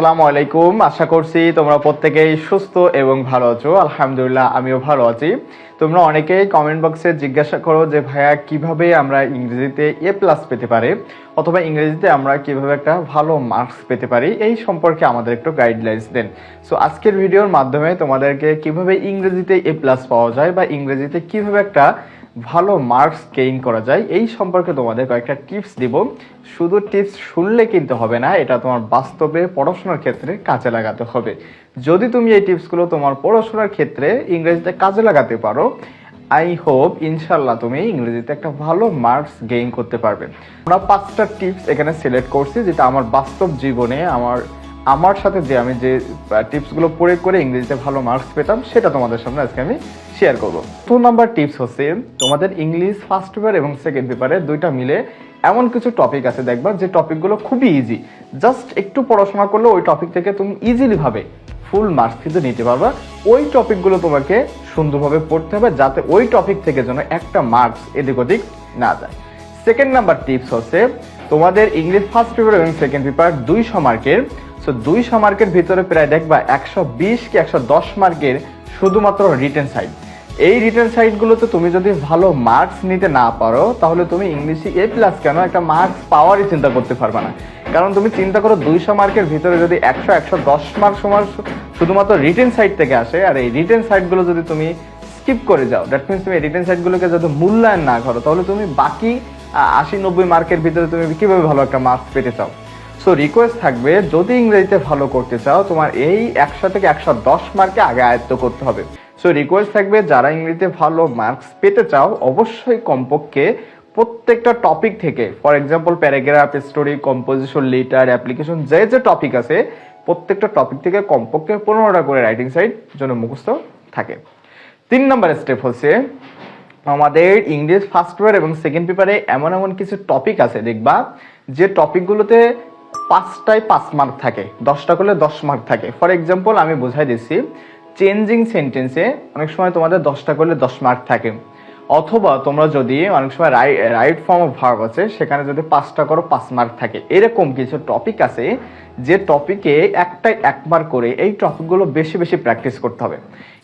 আসসালামু আলাইকুম। আশা করছি তোমরা প্রত্যেকেই সুস্থ এবং ভালো আছো। আলহামদুলিল্লাহ, আমিও ভালো আছি। তোমরা অনেকেই কমেন্ট বক্সে জিজ্ঞাসা করো যে, ভাইয়া, কীভাবে আমরা ইংরেজিতে এ প্লাস পেতে পারি? অথবা ইংরেজিতে আমরা কীভাবে একটা ভালো মার্কস পেতে পারি? এই সম্পর্কে আমাদের একটু গাইডলাইন্স দেন। সো আজকের ভিডিওর মাধ্যমে তোমাদেরকে কীভাবে ইংরেজিতে এ প্লাস পাওয়া যায় বা ইংরেজিতে কীভাবে একটা ভালো মার্কস গেইন করা যায়। এই সম্পর্কে তোমাদের কয়েকটা টিপস দিব। শুধু টিপস শুনলে কিন্তু হবে না, এটা তোমার বাস্তবে পড়াশোনার ক্ষেত্রে কাজে লাগাতে হবে। যদি তুমি এই টিপসগুলো তোমার পড়াশোনার ক্ষেত্রে ইংরেজিতে কাজে লাগাতে পারো আই হোপ ইনশাল্লাহ তুমি ইংরেজিতে একটা ভালো মার্কস গেইন করতে পারবে। আমরা পাঁচটা টিপস এখানে সিলেক্ট করছি, যেটা আমার বাস্তব জীবনে, আমার আমার সাথে যে আমি যে টিপসগুলো প্রয়োগ করে ইংরেজিতে ভালো মার্কস পেতাম, সেটা তোমাদের সামনে আজকে আমি শেয়ার করব। টু নাম্বার টিপস হচ্ছে, তোমাদের ইংলিশ ফার্স্ট পেপার এবং সেকেন্ড পেপারে দুইটা মিলে এমন কিছু টপিক আছে দেখবা, যে টপিকগুলো খুবই ইজি জাস্ট একটু পড়াশোনা করলে ওই টপিক থেকে তুমি ইজিলি ভাবে ফুল মার্কস কিন্তু নিতে পারবা। ওই টপিকগুলো তোমাকে সুন্দরভাবে পড়তে হবে, যাতে ওই টপিক থেকে যেন একটা মার্কস এদিক ওদিক না যায়। সেকেন্ড নাম্বার টিপস হচ্ছে তোমাদের ইংলিশ ফার্স্ট পেপার এবং সেকেন্ড পেপার দুইশো মার্কের সো দুইশো মার্কের ভিতরে প্রায় দেখবা একশো বিশ কি একশো দশ মার্কের শুধুমাত্র রিটেন সাইড এই রিটেন সাইটগুলোতে তুমি যদি ভালো মার্কস নিতে না পারো, তাহলে তুমি ইংলিশে এ প্লাস কেন একটা মার্কস পাওয়ারই চিন্তা করতে পারবে না। কারণ তুমি চিন্তা করো দুইশো মার্কের ভিতরে যদি একশো একশো দশ মার্ক সমান শুধুমাত্র রিটেন সাইট থেকে আসে, আর এই রিটেন সাইটগুলো যদি তুমি স্কিপ করে যাও দ্যাট মিনস তুমি রিটেন সাইটগুলোকে যদি মূল্যায়ন না করো, তাহলে তুমি বাকি আশি নব্বই মার্কের ভিতরে তুমি কীভাবে ভালো একটা মার্কস পেতে চাও? সো রিকোয়েস্ট থাকবে, যদি ইংরেজিতে ভালো করতে চাও, তোমার এই একশো থেকে একশো দশ মার্কে আগে আয়ত্ত করতে হবে। সো রিকোয়েস্ট থাকবে, যারা ইংরেজিতে ভালো মার্কস পেতে চাও, অবশ্যই কমপক্ষে প্রত্যেকটা টপিক থেকে for example paragraph story composition letter application যে যে টপিক আছে, প্রত্যেকটা টপিক থেকে কমপক্ষে পনেরোটা করে রাইটিং সাইড জন্য মুখস্থ থাকে। তিন নম্বর স্টেপ হচ্ছে আমাদের ইংলিশ ফার্স্ট পেপার এবং সেকেন্ড পেপারে এমন এমন কিছু টপিক আছে, দেখবা, যে টপিকগুলোতে পাঁচটায় পাঁচ মার্ক থাকে, দশটা করলে দশ মার্ক থাকে। ফর এক্সাম্পল আমি বোঝাই দিচ্ছি চেঞ্জিং সেন্টেন্সে অনেক সময় তোমাদের দশটা করলে দশ মার্ক থাকে। অথবা তোমরা যদি অনেক সময় রাই রাইট ফর্ম অফ ভার্ব আছে, সেখানে যদি পাঁচটা করো, পাঁচ মার্ক থাকে। এরকম কিছু টপিক আছে, যে টপিকে একটাই এক মার্ক করে এই টপিকগুলো বেশি বেশি প্র্যাকটিস করতে হবে।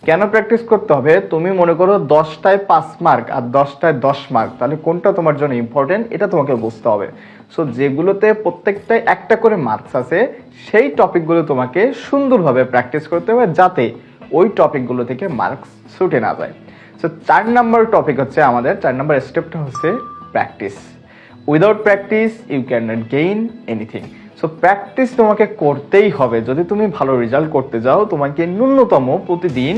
কেন প্র্যাকটিস করতে হবে? তুমি মনে করো দশটায় পাঁচ মার্ক আর দশটায় দশ মার্ক তাহলে কোনটা তোমার জন্য ইম্পর্টেন্ট এটা তোমাকে বুঝতে হবে। সো যেগুলোতে প্রত্যেকটায় একটা করে মার্কস আছে, সেই টপিকগুলো তোমাকে সুন্দরভাবে প্র্যাকটিস করতে হবে, যাতে ওই টপিকগুলো থেকে মার্কস ছুটে না যায়। সো চার নাম্বার টপিক হচ্ছে আমাদের চার নম্বর স্টেপটা হচ্ছে practice without practice you can not gain anything so practice তোমাকে করতেই হবে। যদি তুমি ভালো রেজাল্ট করতে যাও, তোমাকে ন্যূনতম প্রতিদিন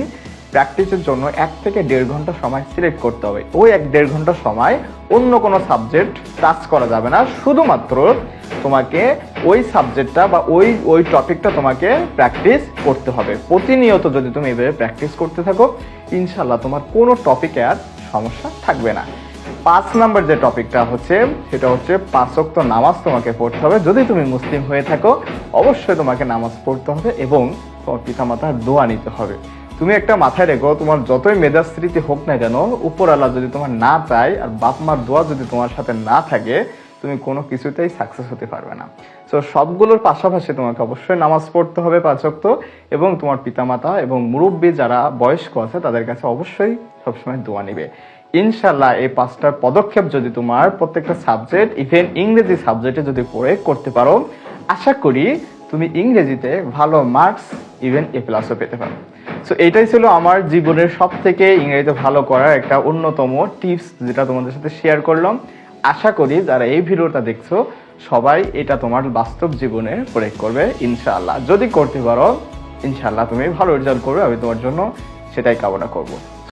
প্র্যাকটিসের জন্য এক থেকে দেড় ঘণ্টা সময় সিলেক্ট করতে হবে। ওই এক দেড় ঘণ্টা সময় অন্য কোনো সাবজেক্ট টাচ করা যাবে না। শুধুমাত্র তোমাকে ওই সাবজেক্টটা বা ওই ওই টপিকটা তোমাকে প্র্যাকটিস করতে হবে। প্রতিনিয়ত যদি তুমি এভাবে প্র্যাকটিস করতে থাকো ইনশাল্লাহ তোমার কোনো টপিকে আর সমস্যা থাকবে না। পাঁচ নাম্বার যে টপিকটা হচ্ছে, সেটা হচ্ছে পাঁচক্ত নামাজ তোমাকে পড়তে হবে। যদি তুমি মুসলিম হয়ে থাকো, অবশ্যই তোমাকে নামাজ পড়তে হবে এবং তোমার পিতামাতার দোয়া নিতে হবে। তুমি একটা মাথায় রেখো, তোমার যতই মেধাস্মৃতি হোক না কেন উপর আল্লাহ যদি তোমার না চায় আর বাপ মার দোয়া যদি তোমার সাথে না থাকে, তুমি কোনো কিছুতেই সাকসেস হতে পারবে না। সো সবগুলোর পাশাপাশি তোমাকে অবশ্যই নামাজ পড়তে হবে পাঁচক্ত এবং তোমার পিতামাতা এবং মুরব্বী যারা বয়স্ক আছে, তাদের কাছে অবশ্যই সবসময় দোয়া নিবে। ইনশাল্লাহ এই পাঁচটার পদক্ষেপ যদি তোমার প্রত্যেকটা সাবজেক্ট ইভেন ইংরেজি সাবজেক্টে যদি পড়ে করতে পারো, আশা করি তুমি ইংরেজিতে ভালো মার্কস ইভেন এ প্লাসও পেতে পারো। সো এটাই ছিল আমার জীবনের সব থেকে ইংরেজিতে ভালো করার একটা অন্যতম টিপস যেটা তোমাদের সাথে শেয়ার করলাম। আশা করি যারা এই ভিডিওটা দেখছ, সবাই এটা তোমার বাস্তব জীবনে প্রয়োগ করবে, ইনশাআল্লাহ। যদি করতে পারো, ইনশাআল্লাহ তুমি ভালো রেজাল্ট করবে, আমি তোমার জন্য সেটাই কামনা করব।